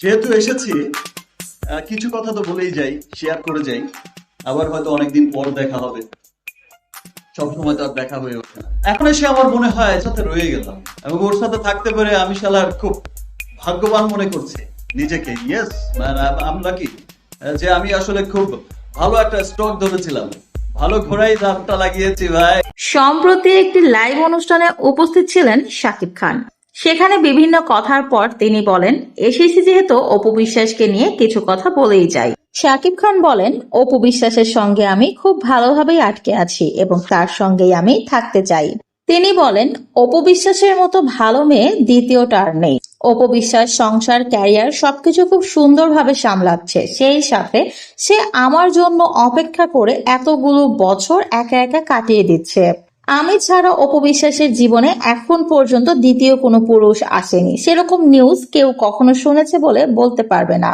যেহেতু এসেছি কিছু কথা তো বলেই যাই শেয়ার করে যাই। আবার হয়তো অনেকদিন পর দেখা হবে। সবসময় তো আর দেখা হয়ে ওঠে না। এখন এসে আমার মনে হয় এর সাথে রয়ে গেলাম। এবং ওর সাথে থাকতে পেরে আমি শালার খুব ভাগ্যবান মনে করছি। নিজেকে ইয়েস আমরা কি? যে আমি আসলে খুব ভালো একটা স্টক ধরেছিলাম। ভালো ঘোড়াই দামটা লাগিয়েছি, ভাই। সম্প্রতি একটি লাইভ অনুষ্ঠানে উপস্থিত ছিলেন শাকিব খান। সেখানে বিভিন্ন কথার পর তিনি বলেন, এসেছি যেহেতু অপু বিশ্বাসকে নিয়ে কিছু কথা বলেই যাই। শাকিব খান বলেন, অপু বিশ্বাসের সঙ্গে আমি খুব ভালোভাবেই আটকে আছি এবং তার সঙ্গেই আমি থাকতে চাই। তিনি বলেন, অপু বিশ্বাসের মতো ভালো মেয়ে দ্বিতীয়টা আর নেই। অপু বিশ্বাস সংসার, ক্যারিয়ার সবকিছু খুব সুন্দরভাবে সামলাচ্ছে। সেই সাথে সে আমার জন্য অপেক্ষা করে এতগুলো বছর একা একা কাটিয়ে দিচ্ছে। আমি ছাড়া অপবিশ্বাসের জীবনে এখন পর্যন্ত দ্বিতীয় কোনো পুরুষ আসেনি। সেরকম নিউজ কেউ কখনো শুনেছে বলে বলতে পারবে না।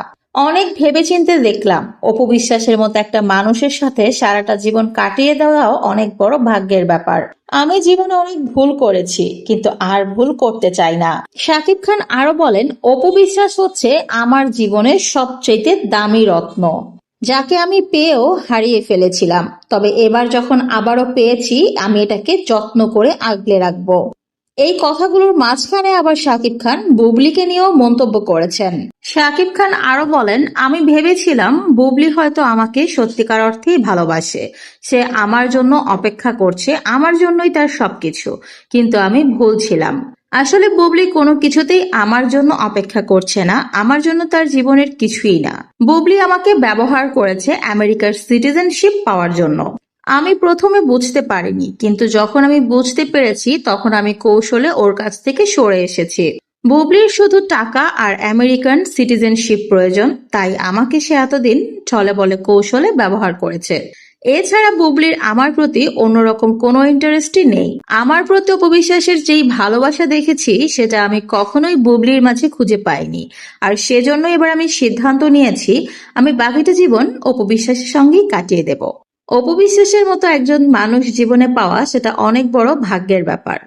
অনেক ভেবেচিন্তে দেখলাম, অপবিশ্বাসের মতো একটা মানুষের সাথে সারাটা জীবন কাটিয়ে দেওয়াও অনেক বড় ভাগ্যের ব্যাপার। আমি জীবনে অনেক ভুল করেছি, কিন্তু আর ভুল করতে চাই না। শাকিব খান আরও বলেন, অপবিশ্বাস হচ্ছে আমার জীবনের সবচেয়ে দামি রত্ন। যাকে আমি পেয়েও হারিয়ে ফেলেছিলাম, তবে এবার যখন আবারও পেয়েছি, আমি এটাকে যত্ন করে আগলে রাখব। এই কথাগুলোর মাঝখানে আবার শাকিব খান বুবলিকে নিয়েও মন্তব্য করেছেন। শাকিব খান আরও বলেন, আমি ভেবেছিলাম বুবলি হয়তো আমাকে সত্যিকার অর্থেই ভালোবাসে। সে আমার জন্য অপেক্ষা করছে, আমার জন্যই তার সবকিছু। কিন্তু আমি ভুল ছিলাম। আসলে বুবলি কোনো কিছুতেই আমার জন্য অপেক্ষা করছে না, আমার জন্য তার জীবনের কিছুই না। বুবলি আমাকে ব্যবহার করেছে আমেরিকার সিটিজেনশিপ পাওয়ার জন্য। আমি প্রথমে বুঝতে পারিনি, কিন্তু যখন আমি বুঝতে পেরেছি, তখন আমি কৌশলে ওর কাছ থেকে সরে এসেছি। বুবলির শুধু টাকা আর আমেরিকান সিটিজেনশিপ প্রয়োজন, তাই আমাকে সে এতদিন ছলে বলে কৌশলে ব্যবহার করেছে। এছাড়া বুবলির আমার প্রতি অন্যরকম কোনো ইন্টারেস্টই নেই। আমার প্রতি অপবিশ্বাসের যেই ভালোবাসা দেখেছি, সেটা আমি কখনোই বুবলির মাঝে খুঁজে পাইনি। আর সেজন্য এবার আমি সিদ্ধান্ত নিয়েছি, আমি বাকিটা জীবন অপবিশ্বাসের সঙ্গেই কাটিয়ে দেব। অপবিশ্বাসের মতো একজন মানুষ জীবনে পাওয়া সেটা অনেক বড় ভাগ্যের ব্যাপার।